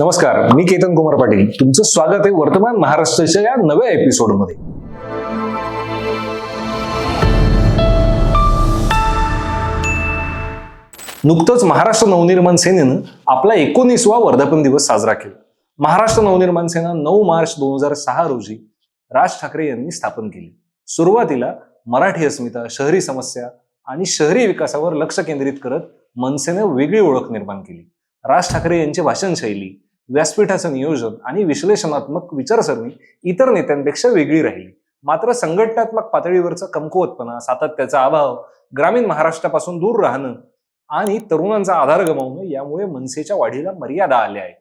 नमस्कार मी केतन कुमार पाटील. तुमचं स्वागत आहे वर्तमान महाराष्ट्राच्या या नव्या एपिसोडमध्ये. नुकतंच महाराष्ट्र नवनिर्माण सेनेनं आपला एकोणीसवा वर्धापन दिवस साजरा केला. महाराष्ट्र नवनिर्माण सेना नऊ मार्च दोन हजार सहा रोजी राज ठाकरे यांनी स्थापन केली. सुरुवातीला मराठी अस्मिता शहरी समस्या आणि शहरी विकासावर लक्ष केंद्रित करत मनसेनं वेगळी ओळख निर्माण केली. राज ठाकरे यांची भाषण शैली व्यासपीठाचं नियोजन आणि विश्लेषणात्मक विचारसरणी इतर नेत्यांपेक्षा वेगळी राहिली. मात्र संघटनात्मक पातळीवरचा कमकुवतपणा सातत्याचा अभाव ग्रामीण महाराष्ट्रापासून दूर राहणं आणि तरुणांचा आधार गमावणं यामुळे मनसेच्या वाढीला मर्यादा आल्या आहेत.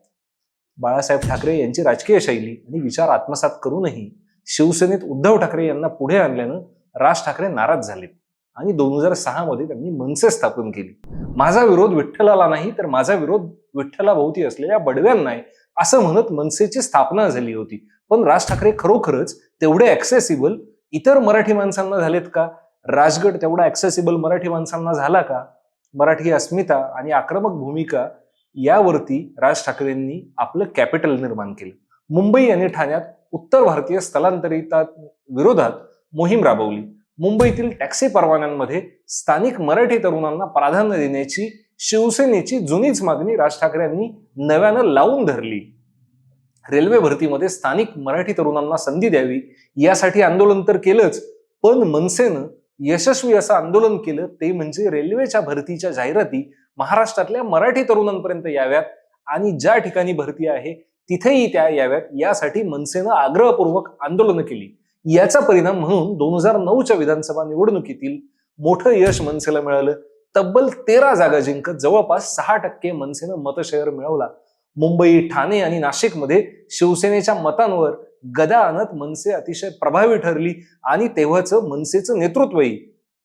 बाळासाहेब ठाकरे यांची राजकीय शैली आणि विचार आत्मसात करूनही शिवसेनेत उद्धव ठाकरे यांना पुढे आणल्यानं राज ठाकरे नाराज झालेत आणि दोन हजार सहा मध्ये त्यांनी मनसे स्थापन केली. माझा विरोध विठ्ठलाला नाही तर माझा विरोध विठ्ठलाभोवती असलेल्या बडव्यांना असं म्हणत मनसेची स्थापना झाली होती. पण राज ठाकरे खरोखरच तेवढे ऍक्सेसिबल इतर मराठी माणसांना झालेत का? राजगड तेवढा ऍक्सेसिबल मराठी माणसांना झाला का? मराठी अस्मिता आणि आक्रमक भूमिका यावरती राज ठाकरेंनी आपलं कॅपिटल निर्माण केलं. मुंबई आणि ठाण्यात उत्तर भारतीय स्थलांतरिता विरोधात मोहीम राबवली. मुंबईतील टॅक्सी परवान्यांमध्ये स्थानिक मराठी तरुणांना प्राधान्य देण्याची शिवसेनेची जुनीच मागणी राज ठाकरेंनी नव्यानं लावून धरली. रेल्वे भरतीमध्ये स्थानिक मराठी तरुणांना संधी द्यावी यासाठी आंदोलन तर केलंच पण मनसेनं यशस्वी असं आंदोलन केलं ते म्हणजे रेल्वेच्या भरतीच्या जाहिराती महाराष्ट्रातल्या मराठी तरुणांपर्यंत याव्यात आणि ज्या ठिकाणी भरती आहे तिथेही त्या याव्यात. यासाठी मनसेनं आग्रहपूर्वक आंदोलनं केली. याचा परिणाम म्हणून दोन हजार नऊच्या विधानसभा निवडणुकीतील मोठं यश मनसेला मिळालं. तब्बल तेरा जागा जिंकत जवळपास सहा टक्के मनसेनं मतशेअर मिळवला. मुंबई ठाणे आणि नाशिकमध्ये शिवसेनेच्या मतांवर गदा आणत मनसे अतिशय प्रभावी ठरली आणि तेव्हाचं मनसेचं नेतृत्वही.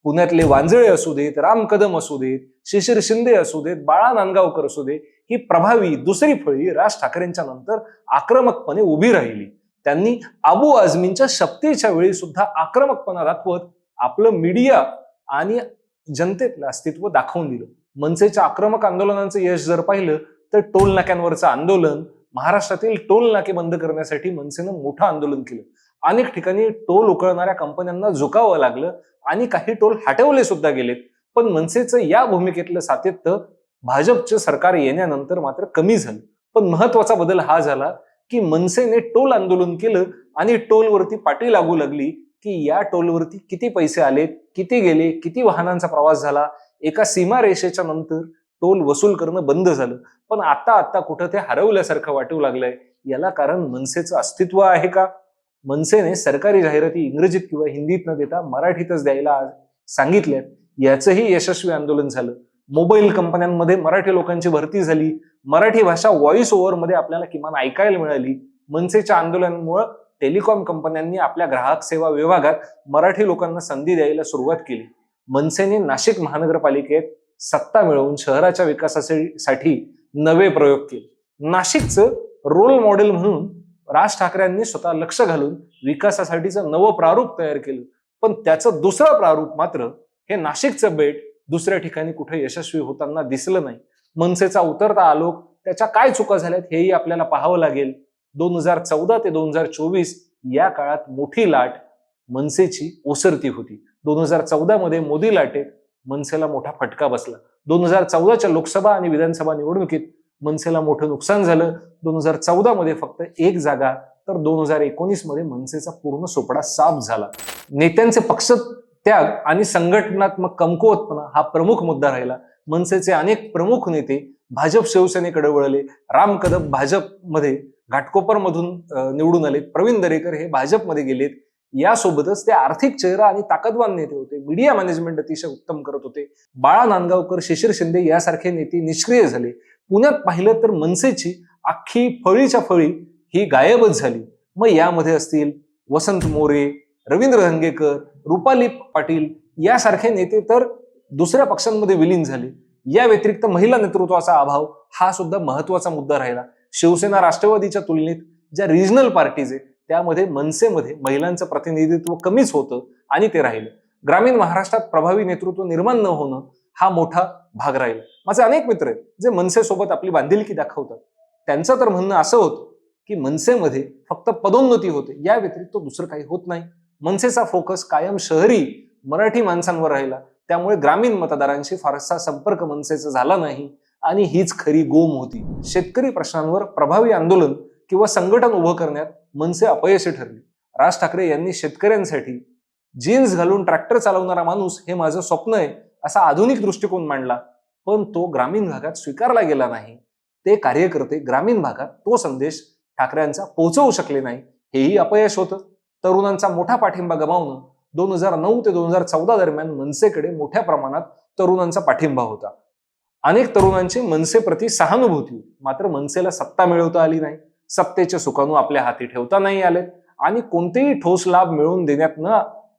पुण्यातले वांजळे असू देत राम कदम असू देत शिशिर शिंदे असू देत बाळा नांदगावकर असू दे ही प्रभावी दुसरी फळी राज ठाकरेंच्या नंतर आक्रमकपणे उभी राहिली. त्यांनी अबू आझमींच्या शक्तीच्या वेळी सुद्धा आक्रमकपणा दाखवत आपलं मीडिया आणि जनतेतलं अस्तित्व दाखवून दिलं. मनसेच्या आक्रमक आंदोलनाचं यश जर पाहिलं तर टोल नाक्यांवरचं आंदोलन महाराष्ट्रातील टोल नाके बंद करण्यासाठी मनसेनं मोठं आंदोलन केलं. अनेक ठिकाणी टोल उकळणाऱ्या कंपन्यांना झुकावं लागलं आणि काही टोल हटवले सुद्धा गेलेत. पण मनसेचं या भूमिकेतलं सातत्य भाजपचं सरकार येण्यानंतर मात्र कमी झालं. पण महत्त्वाचा बदल हा झाला की मनसेने टोल आंदोलन केलं आणि टोलवरती पाटी लागू लागली. की या टोलवरती किती पैसे आलेत किती गेले किती वाहनांचा प्रवास झाला? एका सीमा रेषेच्या नंतर टोल वसूल करणं बंद झालं. पण आता आता कुठं ते हरवल्यासारखं वाटू लागलंय? याला कारण मनसेचं अस्तित्व आहे का? मनसेने सरकारी जाहिराती इंग्रजीत किंवा हिंदीत न देता मराठीतच द्यायला सांगितल्यात. याचंही यशस्वी आंदोलन झालं. मोबाईल कंपन्यांमध्ये मराठी लोकांची भरती झाली. मराठी भाषा व्हॉइस ओव्हरमध्ये आपल्याला किमान ऐकायला मिळाली. मनसेच्या आंदोलनामुळं टेलिकॉम कंपन्यांनी आपल्या ग्राहक सेवा विभागात मराठी लोकांना संधी द्यायला सुरुवात केली. मनसेने नाशिक महानगरपालिकेत सत्ता मिळवून शहराच्या विकासासाठी नवे प्रयोग केले. नाशिकचं रोल मॉडेल म्हणून राज ठाकरेंनी स्वतः लक्ष घालून विकासासाठीचं नवं प्रारूप तयार केलं. पण त्याचं दुसरं प्रारूप मात्र हे नाशिकचं बेट दुसऱ्या ठिकाणी कुठे यशस्वी होताना दिसलं नाही. मनसेचा उतरता आलोक त्याच्या काय चुका झाल्यात हेही आपल्याला पाहावं लागेल. दोन हजार चौदा ते दोन हजार चोवीस या काळात मोठी लाट मनसेची ओसरती होती. दोन हजार चौदा मध्ये मोदी लाटेत मनसेला मोठा फटका बसला. दोन हजार चौदाच्या लोकसभा आणि विधानसभा निवडणुकीत मनसेला मोठं नुकसान झालं. दोन हजार चौदा मध्ये फक्त एक जागा तर दोन हजार एकोणीसमध्ये मनसेचा पूर्ण सोपडा साफ झाला. नेत्यांचे पक्ष त्याग आणि संघटनात्मक कमकुवतपणा हा प्रमुख मुद्दा राहिला. मनसेचे अनेक प्रमुख नेते भाजप शिवसेनेकडे वळले. राम कदम भाजपमध्ये घाटकोपर मधून निवडून आलेत. प्रवीण दरेकर हे भाजपमध्ये गेलेत. यासोबतच ते आर्थिक चेहरा आणि ताकदवान नेते होते. मीडिया मॅनेजमेंट अतिशय उत्तम करत होते. बाळा नांदगावकर शिशिर शिंदे यासारखे नेते निष्क्रिय झाले. पुण्यात पाहिलं तर मनसेची अख्खी फळीच्या फळी ही गायबच झाली. मग यामध्ये असतील वसंत मोरे रवींद्र धंगेकर रुपाली पाटील यासारखे नेते तर दुसऱ्या पक्षांमध्ये विलीन झाले. या व्यतिरिक्त महिला नेतृत्वाचा अभाव हा सुद्धा महत्त्वाचा मुद्दा राहिला. शिवसेना राष्ट्रवादीच्या तुलनेत ज्या रिजनल पार्टीज आहेत त्यामध्ये मनसेमध्ये महिलांचं प्रतिनिधित्व कमीच होतं आणि ते राहिलं. ग्रामीण महाराष्ट्रात प्रभावी नेतृत्व निर्माण न होणं हा मोठा भाग राहील. माझे अनेक मित्र आहेत जे मनसेसोबत आपली बांधिलकी दाखवतात. त्यांचं तर म्हणणं असं होतं की मनसेमध्ये फक्त पदोन्नती होते या व्यतिरिक्त दुसरं काही होत नाही. मनसेचा फोकस कायम शहरी मराठी माणसांवर राहिला. त्यामुळे ग्रामीण मतदारांशी फारसा संपर्क मनसेचा झाला नाही. आणि हीच खरी गोम होती. शेतकरी प्रश्नांवर प्रभावी आंदोलन किंवा संघटन उभं करण्यात मनसे अपयशी ठरले. राज ठाकरे यांनी शेतकऱ्यांसाठी जीन्स घालून ट्रॅक्टर चालवणारा माणूस हे माझं स्वप्न आहे असा आधुनिक दृष्टिकोन मांडला. पण तो ग्रामीण भागात स्वीकारला गेला नाही. ते कार्यकर्ते ग्रामीण भागात तो संदेश ठाकरेंचा पोहोचवू शकले नाही हेही अपयश होतं. तरुणांचा मोठा पाठिंबा गमावणं दोन हजार नऊ ते दोन हजार चौदा दरम्यान मनसेकडे मोठ्या प्रमाणात तरुणांचा पाठिंबा होता. अनेक तरुणांची मनसेप्रती सहानुभूती होती. मात्र मनसेला सत्ता मिळवता आली नाही. सत्तेचे सुकाणू आपल्या हाती ठेवता नाही आले. आणि कोणतेही ठोस लाभ मिळवून देण्यात न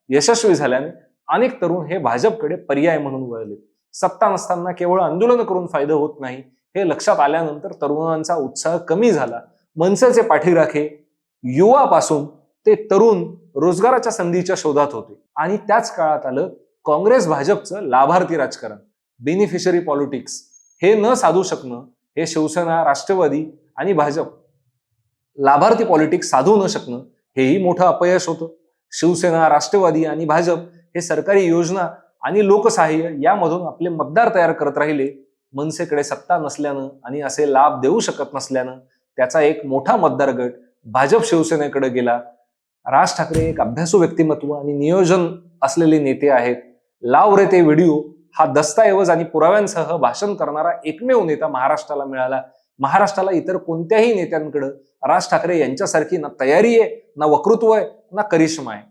यशस्वी झाल्याने अनेक तरुण हे भाजपकडे पर्याय म्हणून वळले. सत्ता नसताना केवळ आंदोलन करून फायदा होत नाही. हे लक्षात आल्यानंतर तरुणांचा उत्साह कमी झाला. मनसेचे पाठीराखे युवापासून ते तरुण रोजगाराच्या संधीच्या शोधात होते. आणि त्याच काळात आलं काँग्रेस भाजपचं लाभार्थी राजकारण. बेनिफिशरी पॉलिटिक्स हे न साधू शकणं हे शिवसेना राष्ट्रवादी आणि भाजप लाभार्थी पॉलिटिक्स साधू न शकणं हेही मोठं अपयश होतं. शिवसेना राष्ट्रवादी आणि भाजप हे सरकारी योजना आणि लोकसहाय्य यामधून आपले मतदार तयार करत राहिले. मनसेकडे सत्ता नसल्यानं आणि असे लाभ देऊ शकत नसल्यानं त्याचा एक मोठा मतदार गट भाजप शिवसेनेकडे गेला. राज ठाकरे एक अभ्यासू व्यक्तिमत्व आणि नियोजन असलेले नेते आहेत. लाव रे ते व्हिडिओ हा दस्तऐवज आणि पुराव्यांसह भाषण करणारा एकमेव नेता महाराष्ट्राला मिळाला. महाराष्ट्राला इतर कोणत्याही नेत्यांकडं राज ठाकरे यांच्यासारखी ना तयारी आहे ना वक्तृत्व आहे ना करिश्मा आहे.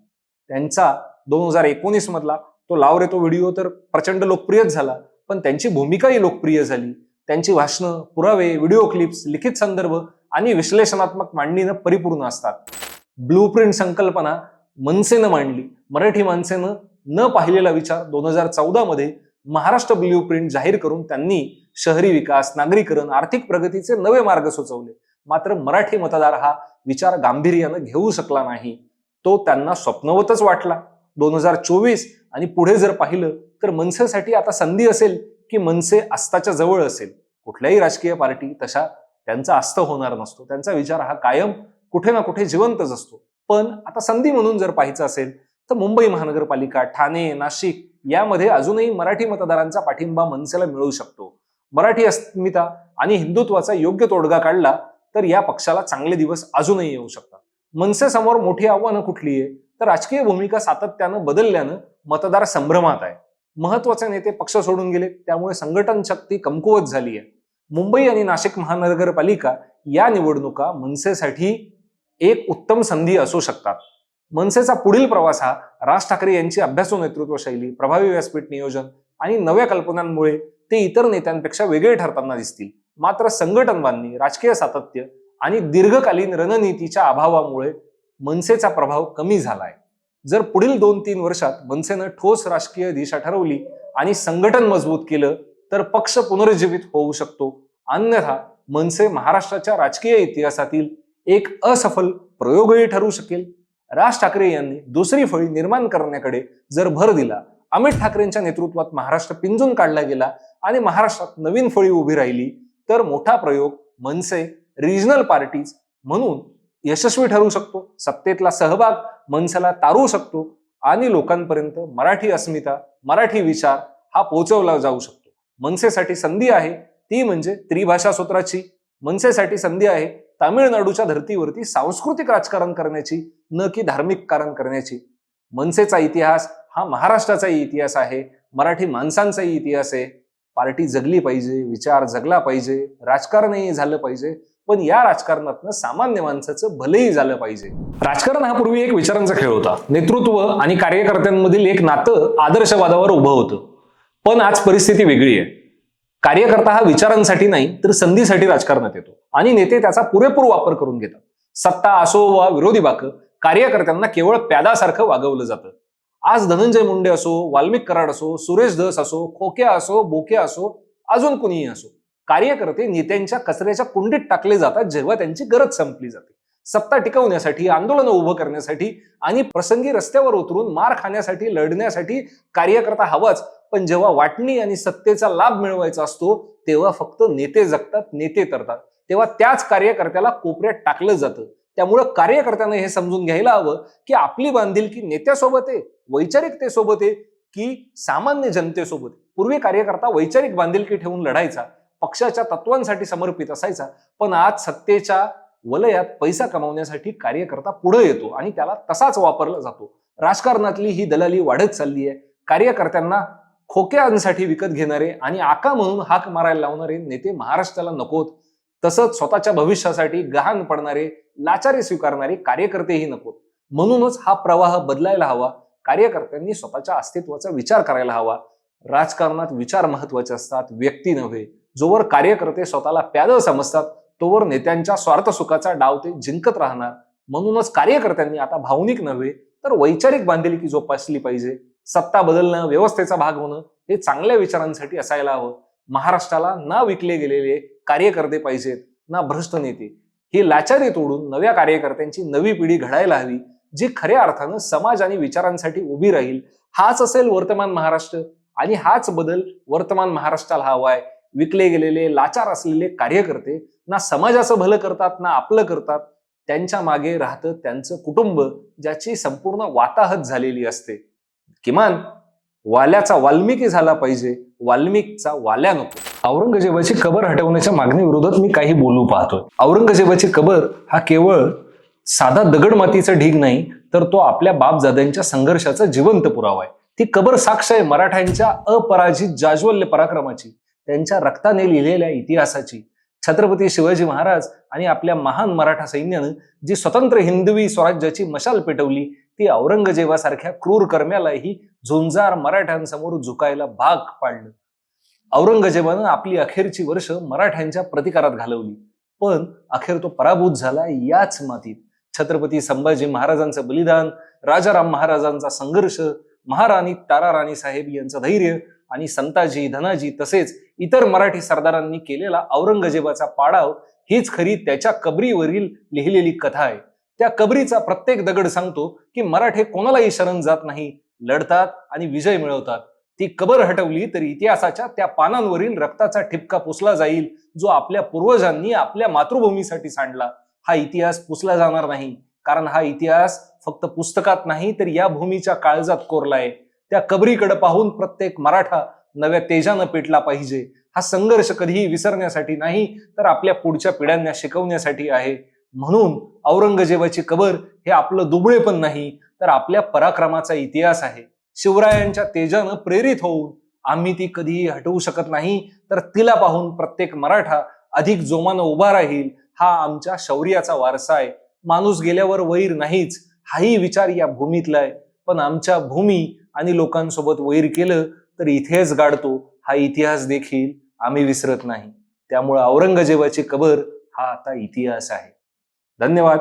त्यांचा दोन हजार एकोणीस मधला तो लाव रे तो व्हिडिओ तर प्रचंड लोकप्रियच झाला पण त्यांची भूमिकाही लोकप्रिय झाली. त्यांची भाषणं पुरावे व्हिडिओ क्लिप्स लिखित संदर्भ आणि विश्लेषणात्मक मांडणीनं परिपूर्ण असतात. ब्लूप्रिंट संकल्पना मनसेनं मांडली. मराठी माणसेनं न पाहिलेला विचार दोन हजार चौदा मध्ये महाराष्ट्र ब्ल्यू प्रिंट जाहीर करून त्यांनी शहरी विकास नागरीकरण आर्थिक प्रगतीचे नवे मार्ग सुचवले. मात्र मराठी मतदार हा विचार गांभीर्यानं घेऊ शकला नाही. तो त्यांना स्वप्नवतच वाटला. दोन हजार चोवीस आणि पुढे जर पाहिलं तर मनसेसाठी आता संधी असेल की मनसे अस्ताच्या जवळ असेल. कुठल्याही राजकीय पार्टी तशा त्यांचा अस्त होणार नसतो. त्यांचा विचार हा कायम कुठे ना कुठे जिवंतच असतो. पण आता संधी म्हणून जर पाहायचं असेल तर मुंबई महानगरपालिका ठाणे नाशिक यामध्ये अजूनही मराठी मतदारांचा पाठिंबा मनसेला मिळू शकतो. मराठी अस्मिता आणि हिंदुत्वाचा योग्य तोडगा काढला तर या पक्षाला चांगले दिवस अजूनही येऊ शकतात. मनसेसमोर मोठी आव्हानं कुठली आहे तर राजकीय भूमिका सातत्यानं बदलल्यानं मतदार संभ्रमात आहे. महत्त्वाचे नेते पक्ष सोडून गेले त्यामुळे संघटन शक्ती कमकुवत झाली आहे मुंबई आणि नाशिक महानगरपालिका या निवडणुका मनसेसाठी एक उत्तम संधी असू शकतात. मनसेचा पुढील प्रवास हा राज ठाकरे यांची अभ्यासू नेतृत्व शैली प्रभावी व्यासपीठ नियोजन आणि नव्या कल्पनांमुळे ते इतर नेत्यांपेक्षा वेगळे ठरताना दिसतील. मात्र संघटन राजकीय सातत्य आणि दीर्घकालीन रणनीतीच्या अभावामुळे मनसेचा प्रभाव कमी झालाय. जर पुढील दोन तीन वर्षात मनसेनं ठोस राजकीय दिशा ठरवली आणि संघटन मजबूत केलं तर पक्ष पुनरुज्जीवित होऊ शकतो. अन्यथा मनसे महाराष्ट्राच्या राजकीय इतिहासातील एक असफल प्रयोगही ठरू शकेल. राज ठाकरे यांनी दुसरी फळी निर्माण करण्याकडे जर भर दिला अमित ठाकरेंच्या नेतृत्वात महाराष्ट्र पिंजून काढला गेला आणि महाराष्ट्रात नवीन फळी उभी राहिली तर मोठा प्रयोग मनसे रिजनल पार्टीज म्हणून यशस्वी ठरू शकतो सत्तेतला सहभाग मनसेला तारू शकतो आणि लोकांपर्यंत मराठी अस्मिता मराठी विचार हा पोहोचवला जाऊ शकतो. मनसेसाठी संधी आहे ती म्हणजे त्रिभाषा सूत्राची. मनसेसाठी संधी आहे तामिळनाडूच्या धर्तीवरती सांस्कृतिक राजकारण करण्याची न की धार्मिक कारण करण्याची. मनसेचा इतिहास हा महाराष्ट्राचाही इतिहास आहे. मराठी माणसांचाही इतिहास आहे. पार्टी जगली पाहिजे विचार जगला पाहिजे राजकारणही झालं पाहिजे. पण या राजकारणातनं सामान्य माणसाचं भलेही झालं पाहिजे. राजकारण हा पूर्वी एक विचारांचा खेळ होता. नेतृत्व आणि कार्यकर्त्यांमधील एक नातं आदर्शवादावर उभं होतं. पण आज परिस्थिती वेगळी आहे. कार्यकर्ता हा विचारांसाठी नाही तर संधीसाठी राजकारणात येतो. आणि नेते त्याचा पुरेपूर वापर करून घेतात. सत्ता असो वा विरोधी बाक कार्यकर्त्यांना केवळ प्यादासारखं वागवलं जातं. आज धनंजय मुंडे असो वाल्मिक कराड असो सुरेश धस असो खोक्या असो बोक्या असो अजून कुणीही असो कार्यकर्ते नेत्यांच्या कचऱ्याच्या कुंडीत टाकले जातात जेव्हा त्यांची गरज संपली जाते. सत्ता टिकवण्यासाठी आंदोलन उभं करण्यासाठी आणि प्रसंगी रस्त्यावर उतरून मार खाण्यासाठी लढण्यासाठी कार्यकर्ता हवाच. पण जेव्हा वाटणी आणि सत्तेचा लाभ मिळवायचा असतो तेव्हा फक्त नेते जगतात नेते तरतात. तेव्हा त्याच कार्यकर्त्याला कोपऱ्यात टाकलं जातं. त्यामुळं कार्यकर्त्यानं हे समजून घ्यायला हवं की आपली बांधिलकी नेत्यासोबत आहे वैचारिकतेसोबत आहे की सामान्य जनतेसोबत पूर्वी कार्यकर्ता वैचारिक बांधिलकी ठेवून लढायचा पक्षाच्या तत्वांसाठी समर्पित असायचा पण आज सत्तेच्या वलयात पैसा कमावण्यासाठी कार्यकर्ता पुढे येतो आणि त्याला तसाच वापरला जातो. राजकारणातली ही दलाली वाढत चालली आहे कार्यकर्त्यांना खोक्यांसाठी विकत घेणारे आणि आका म्हणून हाक मारायला लावणारे नेते महाराष्ट्राला नकोत. तसंच स्वतःच्या भविष्यासाठी गहाण पडणारे लाचारी स्वीकारणारे कार्यकर्तेही नकोत. म्हणूनच हा प्रवाह बदलायला हवा. कार्यकर्त्यांनी स्वतःच्या अस्तित्वाचा विचार करायला हवा. राजकारणात विचार महत्त्वाचे असतात व्यक्ती नव्हे. जोवर कार्यकर्ते स्वतःला प्यादळ समजतात तोवर नेत्यांच्या स्वार्थ सुखाचा डाव ते जिंकत राहणार. म्हणूनच कार्यकर्त्यांनी आता भावनिक नव्हे तर वैचारिक बांधिलकी जोपासली पाहिजे. सत्ता बदलणं व्यवस्थेचा भाग होणं हे चांगल्या विचारांसाठी असायला हवं. महाराष्ट्राला ना विकले गेलेले कार्यकर्ते पाहिजेत ना भ्रष्ट नेते. ही लाचारी तोडून नव्या कार्यकर्त्यांची नवी पिढी घडायला हवी जी खऱ्या अर्थानं समाज आणि विचारांसाठी उभी राहील. हाच असेल वर्तमान महाराष्ट्र आणि हाच बदल वर्तमान महाराष्ट्राला हवा आहे विकले गेलेले लाचार असलेले कार्यकर्ते ना समाजाचं भलं करतात ना आपलं करतात त्यांच्या मागे राहतं त्यांचं कुटुंब ज्याची संपूर्ण वाताहत झालेली असते. किमान वाल्याचा वाल्मिकी झाला पाहिजे वाल्मिकचा वाल्या नको. औरंगजेबाची कबर हटवण्याच्या मागणीविरोधात मी काही बोलू पाहतोय. औरंगजेबाची कबर हा केवळ साधा दगड मातीचा ढीग नाही तर तो आपल्या बापजाद्यांच्या संघर्षाचा जिवंत पुरावा आहे. ती कबर साक्ष आहे मराठ्यांच्या अपराजित जाज्वल्य पराक्रमाची. त्यांच्या रक्ताने लिहिलेल्या इतिहासाची. छत्रपती शिवाजी महाराज आणि आपल्या महान मराठा सैन्यानं जी स्वतंत्र हिंदवी स्वराज्याची मशाल पेटवली ती औरंगजेबासारख्या क्रूर कर्म्यालाही झुंजार मराठ्यांसमोर झुकायला भाग पाडलं. औरंगजेबानं आपली अखेरची वर्ष मराठ्यांच्या प्रतिकारात घालवली. पण अखेर तो पराभूत झाला याच मातीत. छत्रपती संभाजी महाराजांचं बलिदान राजाराम महाराजांचा संघर्ष महाराणी ताराराणी साहेब यांचं धैर्य आणि संताजी धनाजी तसेच इतर मराठी सरदारांनी केलेला औरंगजेबाचा पाडाव हीच खरी त्याच्या कबरीवरील लिहिलेली कथा आहे. त्या कबरीचा प्रत्येक दगड सांगतो की मराठे कोणालाही शरण जात नाही लढतात आणि विजय मिळवतात. ती कबर हटवली तर इतिहासाच्या त्या पानांवरील रक्ताचा ठिपका पुसला जाईल जो आपल्या पूर्वजांनी आपल्या मातृभूमीसाठी सांडला. हा इतिहास पुसला जाणार नाही कारण हा इतिहास फक्त पुस्तकात नाही तर या भूमीच्या काळजात कोरलाय त्या कबरीकडे पाहून प्रत्येक मराठा नव्या तेजानं पेटला पाहिजे. हा संघर्ष कधीही विसरण्यासाठी नाही तर आपल्या पुढच्या पिढ्यांना शिकवण्यासाठी आहे. म्हणून औरंगजेबाची कबर हे आपलं दुबळे पण नाही तर आपल्या पराक्रमाचा इतिहास आहे. शिवरायांच्या तेजानं प्रेरित होऊन आम्ही ती कधीही हटवू शकत नाही तर तिला पाहून प्रत्येक मराठा अधिक जोमानं उभा राहील हा आमच्या शौर्याचा वारसा आहे. माणूस गेल्यावर वैर नाहीच हाही विचार या भूमीतला आहे. पण आमच्या भूमी आणि लोकांसोबत वैर केलं तर इथेच गाडतो हा इतिहास देखील आम्ही विसरत नाही. त्यामुळे औरंगजेबाची कबर हा आता इतिहास आहे. धन्यवाद.